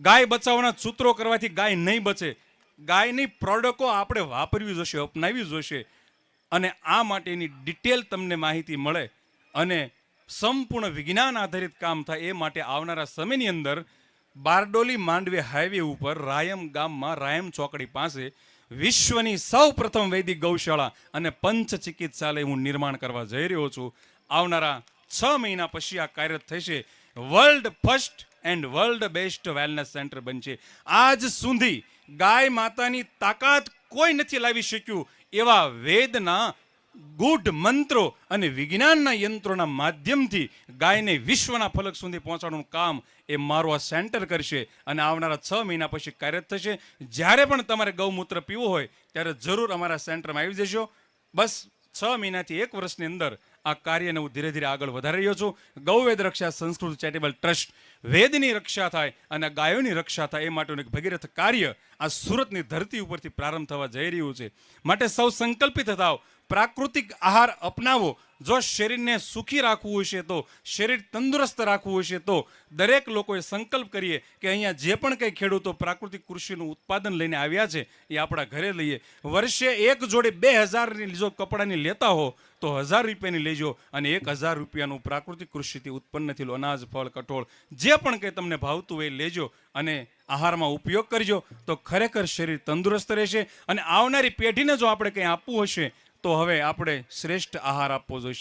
ગાય બચાવવાના સૂત્રો કરવાથી ગાય નહીં બચે. ગાયની પ્રોડક્ટો આપણે વાપરવી જોશે અપનાવી જોશે. અને આ માટેની ડિટેલ તમને માહિતી મળે અને સંપૂર્ણ વિજ્ઞાન આધારિત કામ થાય એ માટે આવનારા સમયની અંદર બારડોલી માંડવે હાઈવે ઉપર રાયમ ગામમાં રાયમ ચોકડી પાસે વિશ્વની સૌ પ્રથમ વૈદિક ગૌશાળા અને પંચ ચિકિત્સાલય હું નિર્માણ કરવા જઈ રહ્યો છું. આવનારા છ મહિના પછી આ કાર્યરત થશે. World first and world best wellness centre બનશે. આજ સુધી ગાય માતાની તાકાત કોઈ નથી લાવી શક્યું. એવા વેદના, ગુઢ મંત્રો અને વિજ્ઞાનના યંત્રોના માધ્યમથી ગાયને વિશ્વના ફલક સુધી પહોંચાડવાનું કામ એ મારું આ સેન્ટર કરશે અને આવનારા છ મહિના પછી કાર્યરત થશે. જ્યારે પણ તમારે ગૌમૂત્ર પીવું હોય, ત્યારે જરૂર અમારા સેન્ટરમાં આવી જશો બસ છ મહિનાથી એક વર્ષની અંદર આ કાર્યને હું ધીરે ધીરે આગળ વધારી રહ્યો છું. ગૌવેદ રક્ષા સંસ્કૃત ચેરિટેબલ ટ્રસ્ટ વેદની રક્ષા થાય અને ગાયોની રક્ષા થાય એ માટેનું એક ભગીરથ કાર્ય આ સુરતની ધરતી ઉપરથી પ્રારંભ થવા જઈ રહ્યું છે. માટે સૌ સંકલ્પિત થાવ પ્રાકૃતિક આહાર અપનાવો જો શરીરને સુખી રાખવું હશે તો શરીર તંદુરસ્ત રાખવું હશે તો દરેક લોકોએ સંકલ્પ કરીએ કે અહીંયા જે પણ કંઈ ખેડૂતો પ્રાકૃતિક કૃષિનું ઉત્પાદન લઈને આવ્યા છે, એ આપણા ઘરે લઈએ. વર્ષે એક જોડે બે હજારની જો કપડાની લેતા હો, તો હજાર રૂપિયાની લેજો અને એક હજાર રૂપિયાનું પ્રાકૃતિક કૃષિથી ઉત્પન્ન થયેલું અનાજ, ફળ, કઠોળ, જે પણ કંઈ તમને ભાવતું હોય લેજો અને આહારમાં ઉપયોગ કરજો. તો ખરેખર શરીર તંદુરસ્ત રહેશે અને આવનારી પેઢીને જો આપણે કંઈ આપવું હશે તો હવે આપણે શ્રેષ્ઠ આહાર આપવો જોઈશે.